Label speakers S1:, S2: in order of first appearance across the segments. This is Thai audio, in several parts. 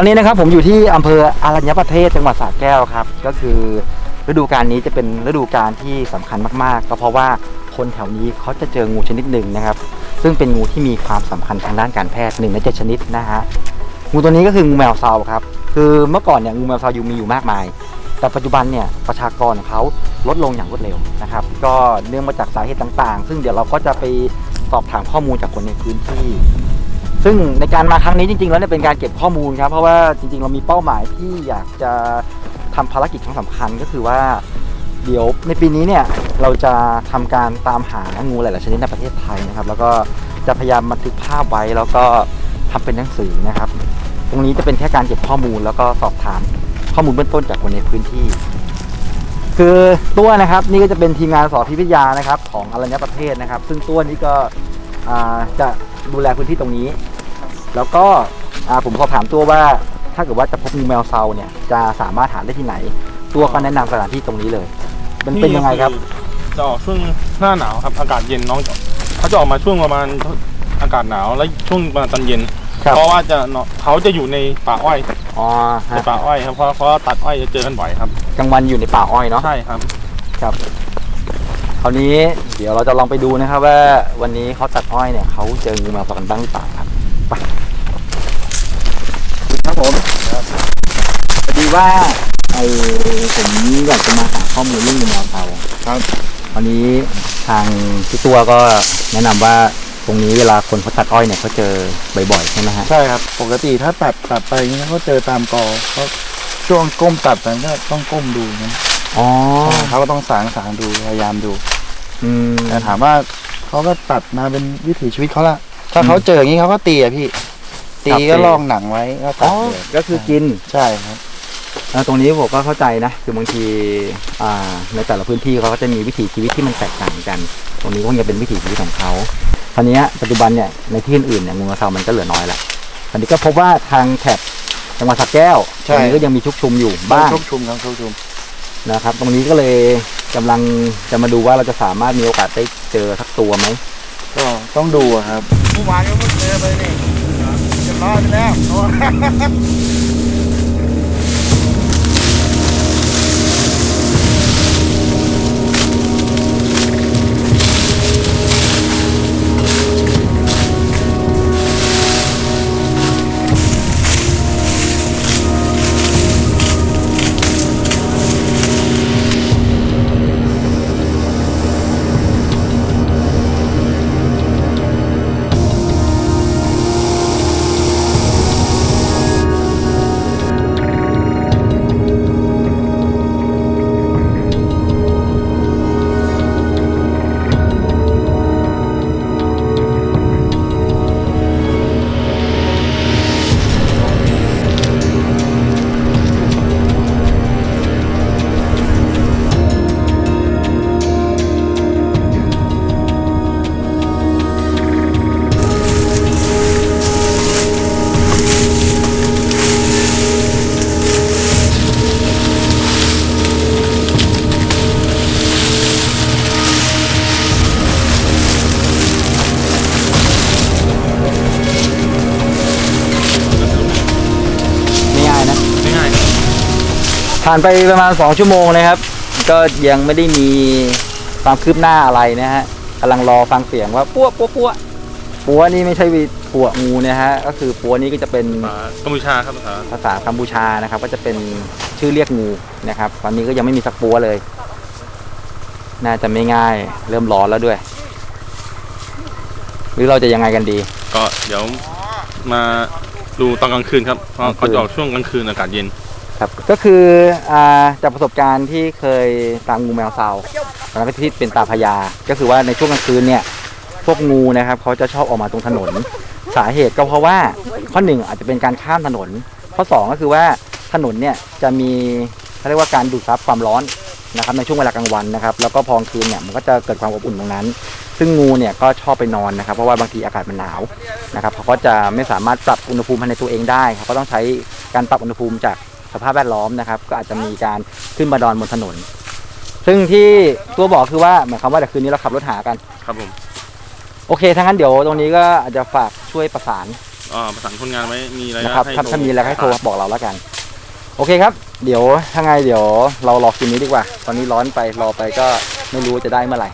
S1: ตอนนี้นะครับผมอยู่ที่อำเภออารัญญประเทศจังหวัดสระแก้วครับ ก็คือฤดูกาลนี้จะเป็นฤดูกาลที่สำคัญมากๆ ก็เพราะว่าคนแถวนี้เขาจะเจองูชนิดหนึ่งนะครับ ซึ่งเป็นงูที่มีความสำคัญทางด้านการแพทย์หนึ่งในเจ็ดชนิดนะฮะงูตัวนี้ก็คืองูแมวเซาครับคือเมื่อก่อนเนี่ยงูแมวเซาอยู่มีอยู่มากมาย แต่ปัจจุบันเนี่ยประชากรของเขาลดลงอย่างรวดเร็วนะครับ ก็เนื่องมาจากสาเหตุต่างๆ ซึ่งเดี๋ยวเราก็จะไปสอบถามข้อมูลจากคนในพื้นที่ ซึ่งในการมาครั้งนี้จริงๆ แล้วเนี่ยเป็นการเก็บข้อมูลครับเพราะว่าจริงๆ เรามีเป้าหมายที่อยากจะทำภารกิจครั้งสำคัญก็คือว่า เดี๋ยวในปีนี้เนี่ยเราจะทำการตามหางูหลายๆชนิดในประเทศไทยนะครับ แล้วก็จะพยายามบันทึกภาพไว้แล้วก็ทำเป็นหนังสือนะครับ ตรงนี้จะเป็นแค่การเก็บข้อมูลแล้วก็สอบถามข้อมูลเบื้องต้นจากคนในพื้นที่ คือตัวนะครับนี่ก็จะเป็นทีมงานสอบพิพิทยานะครับ ของอรัญญประเทศนะครับ ซึ่งตัวนี้ก็จะ ดูแลพื้นที่ตรงนี้ แล้วก็อ่าผมสอบถามตัวว่าถ้าเกิดว่าจะพบงูแมวเซาเนี่ยจะสามารถหาได้ที่ไหน ตัวก็แนะนำสถานที่ตรงนี้เลย มันเป็นยังไงครับ
S2: จะออกช่วงหน้าหนาวครับ อากาศเย็นน้องจะเขาจะออกมาช่วงประมาณอากาศหนาวแล้วช่วงประมาณตอนเย็น
S1: ครับ
S2: เพราะว่าจะเนาะเขาจะอยู่ในป่าอ้อย
S1: อ๋อ
S2: ใน
S1: ฮะ
S2: ป่าอ้อยครับเพราะเพราะว่าตัดอ้อยจะเจอกันบ่อยครับ
S1: กลางวันอยู่ในป่าอ้อยเนาะ
S2: ใช่ครับ
S1: ครับ คราวนี้เดี๋ยวเราจะลองไปดูนะครับว่าวันนี้เขาตัดอ้อยเนี่ยเขาเจองูแมวเซากันบ้างหรือเปล่าครับไปครับผมพอดีว่าไอผมอยากจะมาหาข้อมูลเรื่องงูแมวเซา
S2: ครับ
S1: วันนี้ทางพี่ตัวก็แนะนำว่าตรงนี้เวลาคนเขาตัดอ้อยเนี่ยเขาเจอบ่อยๆใช่ไหมฮะ
S3: ใช่ครับปกติถ้าตัดตัดไปอย่างนี้เขาเจอตามกอเขาช่วงก้มตัดไปก็ต้องก้มดูนะ
S1: อ๋อ
S3: เขาก็ต้องสางสางดูพยายามดู
S1: อืม
S3: แต่ถามว่าเขาก็ตัดมาเป็นวิถีชีวิตเขาละถ้าเขาเจออย่างนี้เขาก็ตีอะพี่ ตีก็ลองหนังไว้ก็ตั
S1: อ๋
S3: ด
S1: อ
S3: เลย
S1: ก็คือกิน
S3: ใช่ครับ
S1: อ่าตรงนี้ผมก็เข้าใจนะ คือบางทีอ่าในแต่ละพื้นที่เขาก็จะมีวิถีชีวิตที่มันแตกต่างกัน ตรงนี้ก็คงจะเป็นวิถีชีวิตของเขาคราวนี้ปัจจุบันเนี่ยในที่อื่นๆเนี่ยงูกระเซามันก็เหลือน้อยละคราวนี้ก็พบว่าทางแถบจังหวัดสระแก้ว
S3: ใช่
S1: ตรงนี้ก็ยังมีชุกชุมอยู่บ้าง
S3: ชุกชุมครับชุกชุม
S1: นะครับ ตรงนี้ก็เลยกำลังจะมาดูว่าเราจะสามารถมีโอกาสได้เจอสักตัวไหม
S3: ก็ต้องดูอะครับเมื่อวานก็เพิ่งเจอไปนี่จะรอดไปแล้ว
S1: ผ่านไปประมาณสองชั่วโมงนะครับ ก็ยังไม่ได้มีความคืบหน้าอะไรนะฮะกำลังรอฟังเสียงว่าปั้วปั้วปั้วปัวนี่ไม่ใช่ปัวงูนะฮะก็คือปัวนี่ก็จะเป็น
S2: ป่ากัมพูชาครับภาษา
S1: ภาษากัมพูชานะครับ ก็จะเป็นชื่อเรียกงูนะครับ ตอนนี้ก็ยังไม่มีสักปัวเลย น่าจะไม่ง่าย เริ่มร้อนแล้วด้วย หรือเราจะยังไงกันดี
S2: ก็เดี๋ยวมาดูตอนกลางคืนครับเพราะ
S1: กลางคืน
S2: เขาจะออกช่วงกลางคืนอากาศเย็น
S1: ครับก็คืออ่าจากประสบการณ์ที่เคยตามงูแมวเซาตอนนั้นที่เป็นตาพญาก็คือว่าในช่วงกลางคืนเนี่ยพวกงูนะครับเขาจะชอบออกมาตรงถนน สาเหตุก็เพราะว่าข้อหนึ่งอาจจะเป็นการข้ามถนน ข้อสองก็คือว่าถนนเนี่ยจะมีเขาเรียกว่าการดูดซับความร้อนนะครับในช่วงเวลากลางวันนะครับ แล้วก็พอกลางคืนเนี่ยมันก็จะเกิดความอบอุ่นตรงนั้น ซึ่งงูเนี่ยก็ชอบไปนอนนะครับ เพราะว่าบางทีอากาศมันหนาวนะครับเขาก็จะไม่สามารถปรับอุณหภูมิภายในตัวเองได้เขาก็ต้องใช้การปรับอุณหภูมิจาก สภาพแวดล้อมนะครับ ก็อาจจะมีการขึ้นมาดอนบนถนน ซึ่งที่ตัวบอกคือว่าหมายความว่าเดี๋ยวคืนนี้เราขับรถหากัน
S2: ครับผม
S1: โอเคทั้างนั้นเดี๋ยวตรงนี้ก็อาจจะฝากช่วยประสาน
S2: อ่าประสานคนงานไว้มีอะไร
S1: นะครับ
S2: ให้
S1: ถ้า
S2: โท
S1: ถ้ามีอะไรให้โทรบอกเราแล้วกัน โอเคครับ เดี๋ยวถ้าไงเดี๋ยวเรารอกินนี้ดีกว่า ตอนนี้ร้อนไปรอไปก็ไม่รู้ว่าจะได้เมื่อไหร่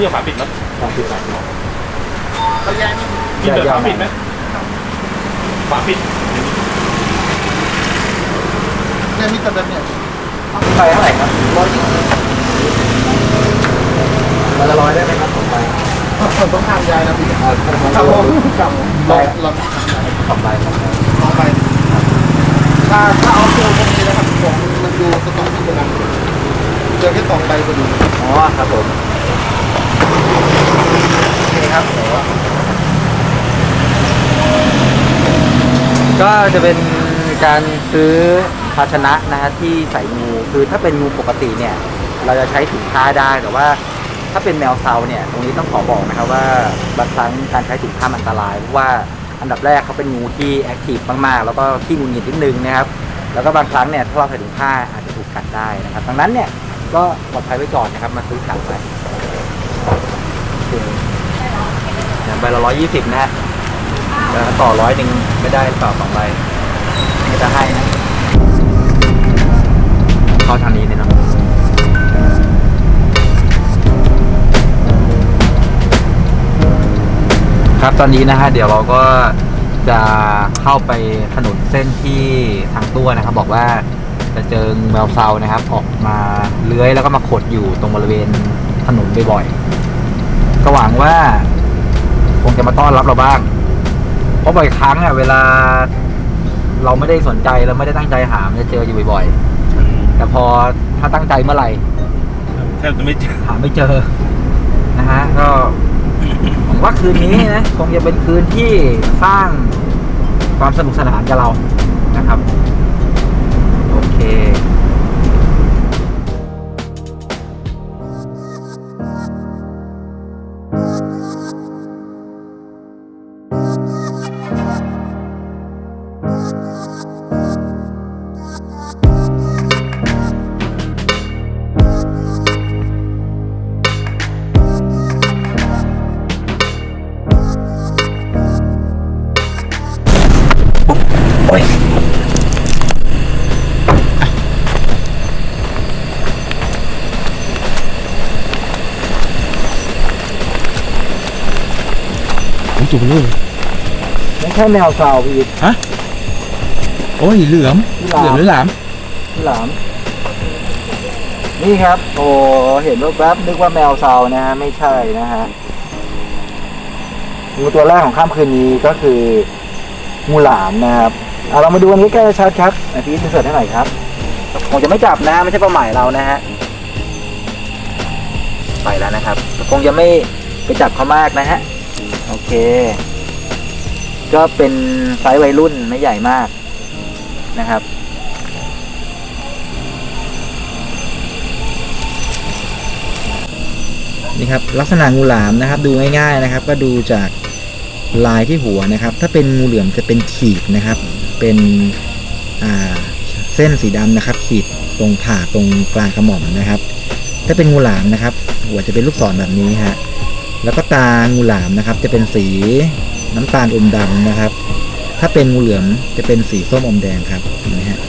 S2: ฝาเพื่อฝาปิดไหม
S3: เขาแย่ง
S2: มีแต่ฝาปิดไหมฝาปิด
S3: เนี่ยมีแต่แบบเนี้ย
S1: ไปเท่าไหร่ครับ
S3: ร้อยยี่สิบ
S1: วันละร้อยได้ไหมครับผมไป
S3: ต้องทานยายนะพี่
S1: ครับผมครับ
S3: เรา
S1: ได้
S3: เรา
S1: ขอบไปครับ
S3: เอาไปถ้าถ้าเอาเจอพวกนี้นะครับของมันดูสต็อกที่เดียวกันเจอแค่สองใบพอดี
S1: อ๋อครับผม โอเคครับเดี๋ยวก็จะเป็นการซื้อภาชนะนะฮะที่ใส่งู คือถ้าเป็นงูปกติเนี่ย เราจะใช้ถุงผ้าได้แต่ว่า ถ้าเป็นแมวเซาเนี่ยตรงนี้ต้องขอบอกนะครับว่าบางครั้งการใช้ถุงผ้ามันอันตรายเพราะว่าอันดับแรกเขาเป็นงูที่แอคทีฟมากๆ แล้วก็ขี้งุดหงิดนิดนึงนะครับ แล้วก็บางครั้งเนี่ยถ้าเราใส่ถุงผ้าอาจจะถูกกัดได้นะครับดังนั้นเนี่ยก็ปลอดภัยไว้ก่อนนะครับมาซื้อกันไว้โอเคเนี่ย ใบละร้อยยี่สิบนะฮะแล้วต่อร้อยหนึ่งไม่ได้ต่อสองใบไม่จะให้นะเข้าทางนี้เลยเนาะครับตอนนี้นะฮะเดี๋ยวเราก็จะเข้าไปถนนเส้นที่ทางตัวนะครับ บอกว่าจะเจอแมวเซานะครับ ออกมาเลื้อยแล้วก็มาขดอยู่ตรงบริเวณถนนบ่อยๆก็หวังว่า คงจะมาต้อนรับเราบ้าง เพราะบ่อยครั้งอะเวลา เราไม่ได้สนใจเราไม่ได้ตั้งใจหามันจะเจออยู่บ่อยๆ แต่พอถ้าตั้งใจเมื่อไหร่
S2: แทบจะไม่เจอ
S1: หาไม่เจอนะฮะก็ผมว่าคืนนี้นะคงจะเป็นคืนที่สร้างความสนุกสนานกับเรานะครับ โอเค ไม่ใช่แมวเซาพี่อิท
S2: โอ้ยเหลือม
S1: เหลือมหรือหลามพี่หลาม นี่ครับ โอ้เห็นแวบๆนึกว่าแมวเซานะฮะไม่ใช่นะฮะงูตัวแรกของค่ำคืนนี้ก็คืองูหลามนะครับเอาเรามาดูอันนี้ใกล้ๆชัดครับอาทิตย์เสิร์ชให้หน่อยครับคงจะไม่จับนะไม่ใช่เป้าหมายเรานะฮะไปแล้วนะครับคงจะไม่ไปจับเขามากนะฮะ โอเค ก็เป็นไซส์วัยรุ่นไม่ใหญ่มากนะครับ นี่ครับลักษณะงูหลามนะครับ ดูง่าย ๆนะครับ ก็ดูจากลายที่หัวนะครับ ถ้าเป็นงูเหลือมจะเป็นขีดนะครับ เป็นเส้นสีดำนะครับ ขีดตรงผ่าตรงกลางกระหม่อมนะครับ ถ้าเป็นงูหลามนะครับ หัวจะเป็นลูกศรแบบนี้ฮะแล้วก็ตางูหลามนะครับ จะเป็นสี น้ำตาลอมดำนะครับ ถ้าเป็นงูเหลือมจะเป็นสีส้มอมแดงครับเห็นไหมฮะ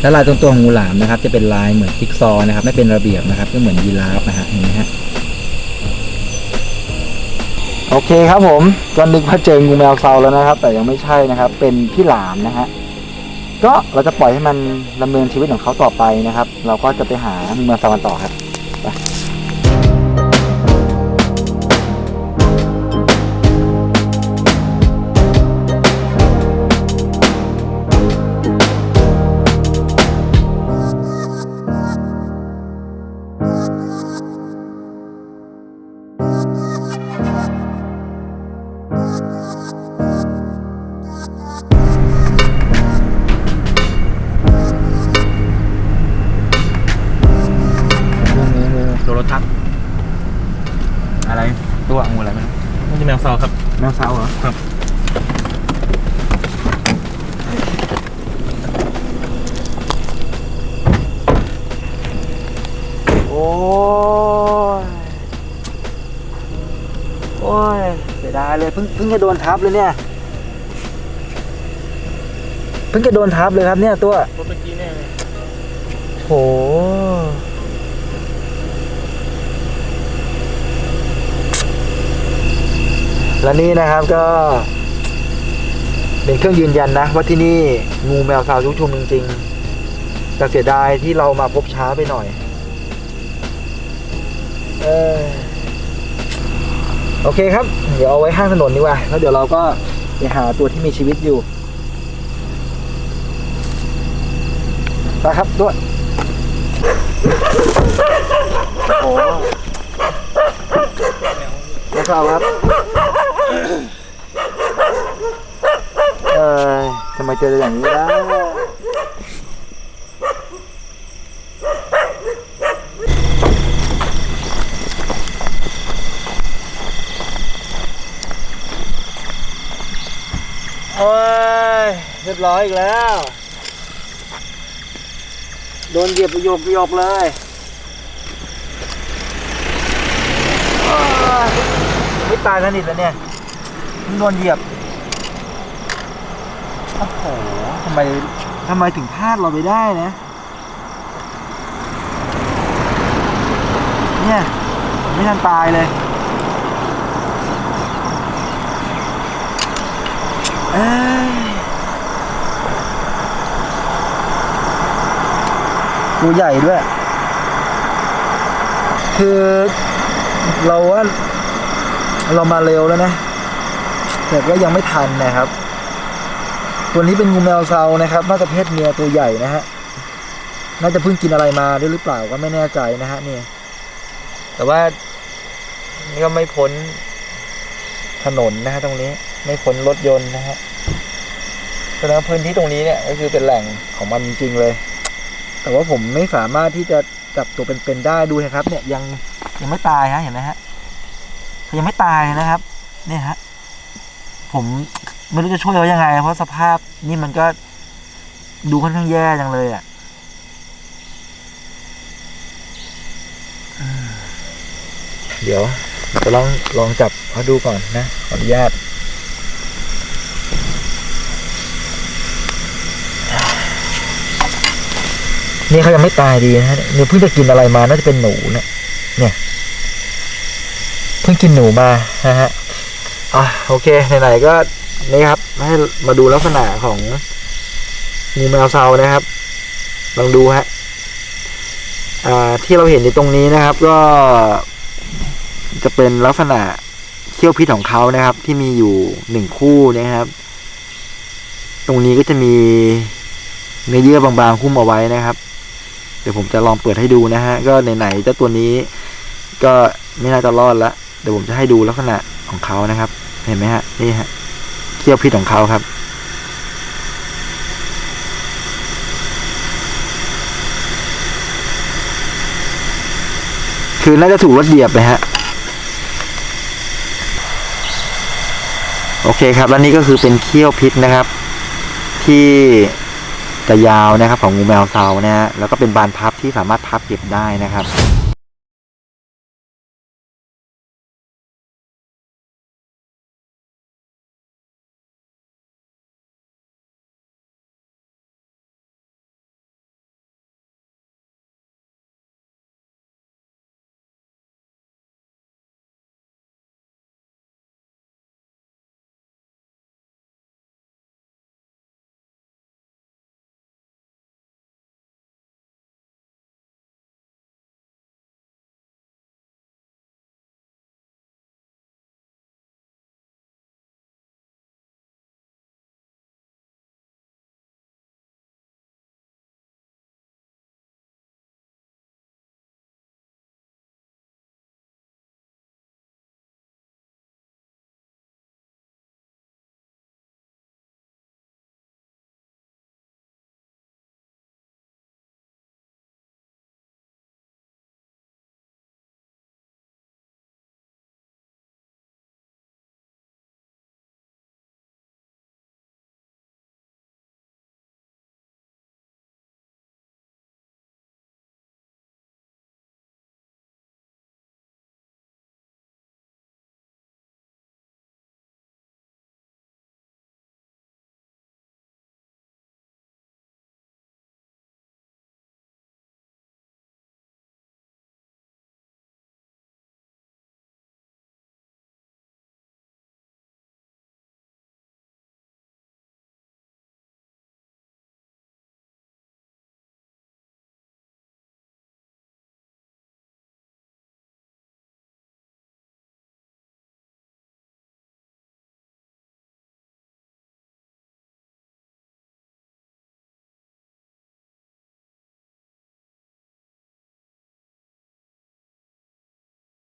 S1: แล้วลายตรงตัวของงูหลามนะครับ จะเป็นลายเหมือนจิ๊กซอว์นะครับ ไม่เป็นระเบียบนะครับ ก็เหมือนยีราฟนะฮะเห็นไหมฮะโอเคครับผมก็นึกว่าเจองูแมวเซาแล้วนะครับ แต่ยังไม่ใช่นะครับ เป็นพี่หลามนะฮะก็เราจะปล่อยให้มันดำเนินชีวิตของเขาต่อไปนะครับ เราก็จะไปหางูแมวเซากันต่อครับไป
S2: จะ
S4: โดนทับเลยเนี่ย เพิ่งจะโดนทับเลยครับเนี่ยตัว
S2: รถเมื่อกี้แน่เลย
S4: โหและนี่นะครับก็ เป็นเครื่องยืนยันนะว่าที่นี่งูแมวสาวชุกชุมจริงๆ แต่เสียดายที่เรามาพบช้าไปหน่อย เออ โอเคครับ เดี๋ยวเอาไว้ข้างถนนดีกว่า แล้วเดี๋ยวเราก็ไปหาตัวที่มีชีวิตอยู่ไปครับด้วยโอ้โหนะครับครับ เออทำไมเจออย่างนี้นะ โอ้ยเรียบร้อยอีกแล้ว โดนเหยียบประโยคประโยคเลยอ้ายไม่ตายสนิทแล้วเนี่ยมันโดนเหยียบ โอ้โหทำไมทำไมถึงพลาดเราไปได้นะ เนี่ย ไม่ทันตายเลย เอ้ย ตัวใหญ่ด้วย คือเราว่า เรามาเร็วแล้วนะ แต่ก็ยังไม่ทันนะครับ ตัวนี้เป็นงูแมวเซานะครับน่าจะเพศเมียตัวใหญ่นะฮะ น่าจะเพิ่งกินอะไรมาด้วยหรือเปล่าก็ไม่แน่ใจนะฮะเนี่ยแต่ว่านี่ก็ไม่พ้นถนนนะฮะตรงนี้ ไม่พ้นรถยนต์นะฮะแสดงว่าพื้นที่ตรงนี้เนี่ยก็คือเป็นแหล่งของมันจริงเลย แต่ว่าผมไม่สามารถที่จะจับตัวเป็นๆได้ดูนะครับ เนี่ยยังยังไม่ตายฮะเห็นไหมฮะยังไม่ตายนะครับ เนี่ยฮะผมไม่รู้จะช่วยเขายังไง เพราะสภาพนี่มันก็ดูค่อนข้างแย่จังเลยอะเดี๋ยวจะลองลองจับเขาดูก่อนนะขออนุญาต นี่เขายังไม่ตายดีนะเนี่ยเพิ่งจะกินอะไรมาน่าจะเป็นหนูเนี่ยเนี่ยเพิ่งกินหนูมานะฮะอะโอเคไหนๆก็นี่ครับ ให้มาดูลักษณะของงูแมวเซานะครับลองดูฮะอ่าที่เราเห็นอยู่ตรงนี้นะครับ ก็ จะเป็นลักษณะเขี้ยวพิษของเขานะครับ ที่มีอยู่หนึ่งคู่นะครับ ตรงนี้ก็จะมีเนื้อเยื่อบางๆหุ้มเอาไว้นะครับ เดี๋ยวผมจะลองเปิดให้ดูนะฮะ ก็ไหนๆเจ้าตัวนี้ก็ไม่น่าจะรอดละ เดี๋ยวผมจะให้ดูลักษณะของเขานะครับ เห็นไหมฮะ นี่ฮะ เขี้ยวพิษของเขาครับ คือน่าจะถูกรถเหยียบไปฮะ โอเคครับ แล้วนี่ก็คือเป็นเขี้ยวพิษนะครับ ที่ จะยาวนะครับของงูแมวเซานะฮะแล้วก็เป็นบานพับที่สามารถพับเก็บได้นะครับ